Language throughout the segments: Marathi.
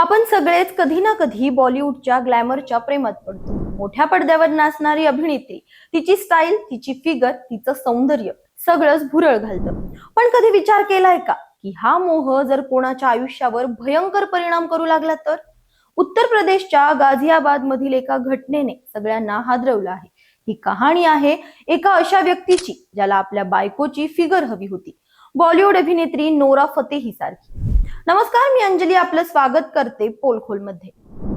आपण सगळेच कधी ना कधी बॉलिवूडच्या ग्लॅमरच्या प्रेमात पडतो. मोठ्या पडद्यावर नाचणारी अभिनेत्री तिची स्टाईल तिची फिगर तिचं सौंदर्य सगळंच भुरळ घालतं. पण कधी विचार केलाय का की हा मोह जर कोणाच्या आयुष्यावर भयंकर परिणाम करू लागला तर? उत्तर प्रदेशच्या गाझियाबाद मधील एका घटनेने सगळ्यांना हादरवलं आहे. ही कहाणी आहे एका अशा व्यक्तीची ज्याला आपल्या बायकोची फिगर हवी होती. बॉलिवूड अभिनेत्री नोरा फतेही सारखी नमस्कार मी अंजली आपलं स्वागत करते पोलखोलमध्ये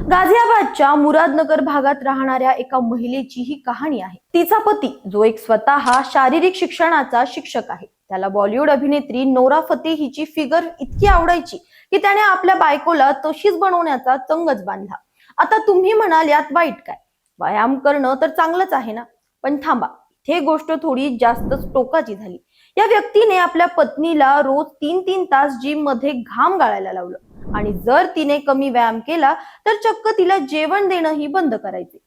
गाझियाबादच्या मुरादनगर भागात राहणाऱ्या एका महिलेची ही कहाणी आहे. तिचा पती जो एक स्वतः शारीरिक शिक्षणाचा शिक्षक आहे. त्याला बॉलिवूड अभिनेत्री नोरा फतेहीची फिगर इतकी आवडायची की त्याने आपल्या बायकोला तशीच बनवण्याचा चंगच बांधला. आता तुम्ही म्हणाल यात वाईट काय? व्यायाम करणं तर चांगलंच आहे ना? पण थांबा. हे गोष्ट थोडी जास्तच टोकाची झाली. या व्यक्तीने आपल्या पत्नीला रोज तीन तीन तास जिममध्ये घाम गाळायला लावलं. आणि जर तिने कमी व्यायाम केला तर चक्क तिला जेवण देणंही बंद करायचे.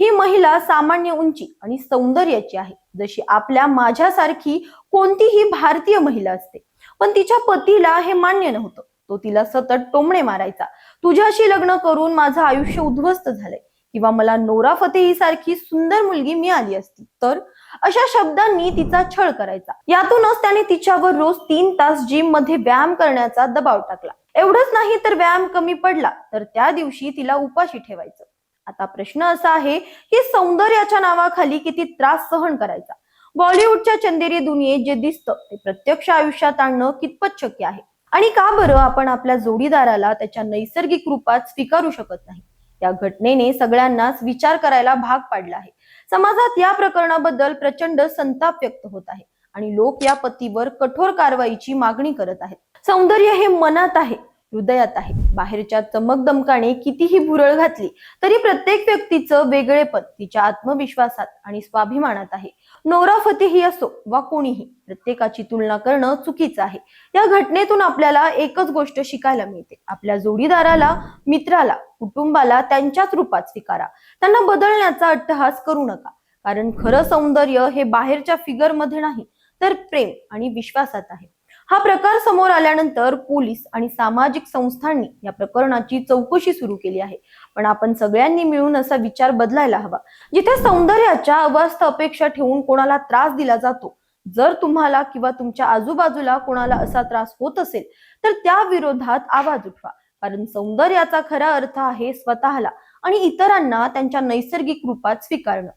ही महिला सामान्य उंची आणि सौंदर्याची आहे. जशी आपल्या माझ्यासारखी कोणतीही भारतीय महिला असते. पण तिच्या पतीला हे मान्य नव्हतं. तो तिला सतत टोमणे मारायचा. तुझ्याशी लग्न करून माझं आयुष्य उद्ध्वस्त झालंय. किंवा मला नोरा फतेही सारखी सुंदर मुलगी मिळाली असती तर अशा शब्दांनी तिचा छळ करायचा. यातूनच त्याने तिच्यावर रोज तीन तास जिममध्ये व्यायाम करण्याचा दबाव टाकला. एवढंच नाही तर व्यायाम कमी पडला तर त्या दिवशी तिला उपाशी ठेवायचं. आता प्रश्न असा आहे की सौंदर्याच्या नावाखाली किती त्रास सहन करायचा? बॉलिवूडच्या चंदेरी दुनियेत जे दिसतं ते प्रत्यक्ष आयुष्यात आणणं कितपत शक्य आहे? आणि का बरं आपण आपल्या जोडीदाराला त्याच्या नैसर्गिक रूपात स्वीकारू शकत नाही? या घटनेने सगळ्यांनाच विचार करायला भाग पाडला आहे. समाजात या प्रकरणाबद्दल प्रचंड संताप व्यक्त होत आहे. आणि लोक या पतीवर कठोर कारवाईची मागणी करत आहेत. सौंदर्य हे मनात आहे. हृदयात आहे. बाहेरच्या चमकदमकाने कितीही भुरळ घातली तरी प्रत्येक व्यक्तीचं वेगळेपण तिच्या आत्मविश्वासात आणि स्वाभिमानात आहे. नोरा फतेही असो वा कोणीही प्रत्येकाची तुलना करणं चुकीचं आहे. या घटनेतून आपल्याला एकच गोष्ट शिकायला मिळते. आपल्या जोडीदाराला मित्राला कुटुंबाला त्यांच्याच रूपात स्वीकारा. त्यांना बदलण्याचा अट्टहास करू नका. कारण खरं सौंदर्य हे बाहेरच्या फिगरमध्ये नाही तर प्रेम आणि विश्वासात आहे. हा प्रकार समोर आल्यानंतर पोलीस आणि सामाजिक संस्थांनी या प्रकरणाची चौकशी सुरू केली आहे. पण आपण सगळ्यांनी मिळून असा विचार बदलायला हवा. जिथे सौंदर्याच्या अवस्थ अपेक्षा ठेवून कोणाला त्रास दिला जातो जर तुम्हाला किंवा तुमच्या आजूबाजूला कोणाला असा त्रास होत असेल तर त्या विरोधात आवाज उठवा. कारण सौंदर्याचा खरा अर्थ आहे स्वतःला आणि इतरांना त्यांच्या नैसर्गिक रूपात स्वीकारणं.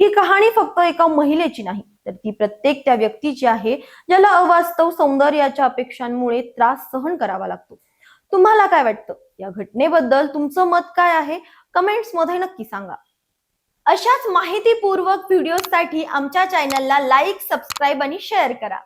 ही कहाणी फक्त एका महिलेची नाही तर ती प्रत्येक त्या व्यक्तीची आहे ज्याला अवास्तव सौंदर्याच्या अपेक्षांमुळे त्रास सहन करावा लागतो. तुम्हाला काय वाटतं? या घटनेबद्दल तुमचं मत काय आहे? कमेंट्समध्ये नक्की सांगा. अशाच माहितीपूर्वक व्हिडिओसाठी आमच्या चॅनलला लाईक सबस्क्राईब आणि शेअर करा.